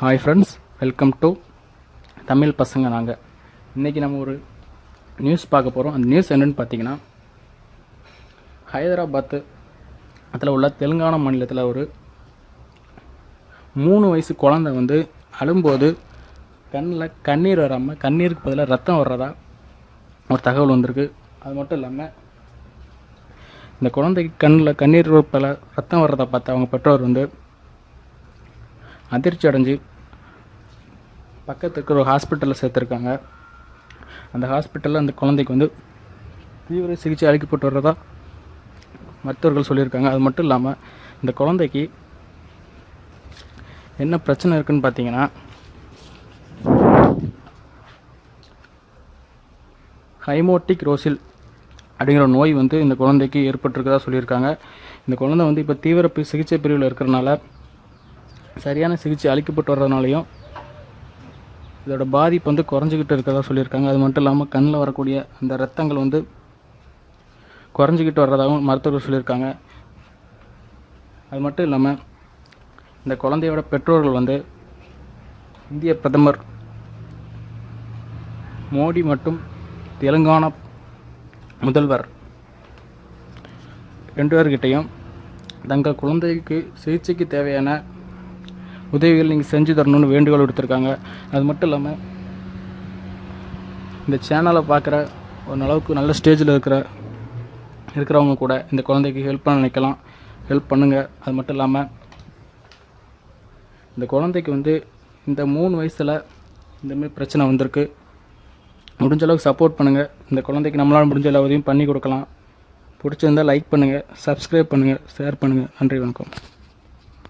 Hi friends welcome to Tamil பசங்க நாங்கள் இன்றைக்கி நம்ம ஒரு நியூஸ் பார்க்க போகிறோம் அந்த நியூஸ் என்னென்னு பார்த்தீங்கன்னா ஹைதராபாத்து அதில் உள்ள தெலுங்கானா மாநிலத்தில் ஒரு மூணு வயசு குழந்தை வந்து அழும்போது கண்ணில் கண்ணீர் வராமல் கண்ணீருக்கு பதிலாக ரத்தம் வர்றதா ஒரு தகவல் வந்திருக்கு. அது மட்டும் இல்லாமல் இந்த குழந்தைக்கு கண்ணில் கண்ணீர் பல ரத்தம் வர்றதை பார்த்து அவங்க பெற்றோர் வந்து அதிர்ச்சி அடைஞ்சு பக்கத்து இருக்கிற ஒரு ஹாஸ்பிட்டலில் சேர்த்துருக்காங்க. அந்த ஹாஸ்பிட்டலில் அந்த குழந்தைக்கு வந்து தீவிர சிகிச்சை அளிக்கப்பட்டு வர்றதா மருத்துவர்கள் சொல்லியிருக்காங்க. அது மட்டும் இல்லாமல் இந்த குழந்தைக்கு என்ன பிரச்சனை இருக்குன்னு பார்த்தீங்கன்னா ஹைமோட்டிக் ரோசில் அப்படிங்கிற நோய் வந்து இந்த குழந்தைக்கு ஏற்பட்டிருக்கதா சொல்லியிருக்காங்க. இந்த குழந்தை வந்து இப்போ தீவிர சிகிச்சை பிரிவில் இருக்கிறனால சரியான சிகிச்சை அளிக்கப்பட்டு வர்றதுனாலையும் இதோட பாதிப்பு வந்து குறைஞ்சிக்கிட்டு இருக்கிறதா சொல்லியிருக்காங்க. அது மட்டும் இல்லாமல் கண்ணில் வரக்கூடிய அந்த ரத்தங்கள் வந்து குறைஞ்சிக்கிட்டு வர்றதாகவும் மருத்துவர்கள் சொல்லியிருக்காங்க. அது மட்டும் இல்லாமல் இந்த குழந்தையோட பெற்றோர்கள் வந்து இந்திய பிரதமர் மோடி மற்றும் தெலுங்கானா முதல்வர் ரெண்டு பேர்கிட்டையும் தங்கள் குழந்தைக்கு சிகிச்சைக்கு தேவையான உதவிகள் நீங்கள் செஞ்சு தரணும்னு வேண்டுகோள் விடுத்திருக்காங்க. அது மட்டும் இல்லாமல் இந்த சேனலை பார்க்குற ஒரு அளவுக்கு நல்ல ஸ்டேஜில் இருக்கிற இருக்கிறவங்க கூட இந்த குழந்தைக்கு ஹெல்ப் பண்ண நினைக்கலாம். ஹெல்ப் பண்ணுங்கள் அது மட்டும் இல்லாமல் இந்த குழந்தைக்கு வந்து இந்த மூணு வயசில் இந்தமாரி பிரச்சனை வந்திருக்கு. முடிஞ்ச அளவுக்கு சப்போர்ட் பண்ணுங்கள் இந்த குழந்தைக்கு நம்மளால் முடிஞ்ச எல்லா உதவியும் பண்ணி கொடுக்கலாம். பிடிச்சிருந்தா லைக் பண்ணுங்கள் சப்ஸ்கிரைப் பண்ணுங்கள் ஷேர் பண்ணுங்கள் நன்றி வணக்கம்.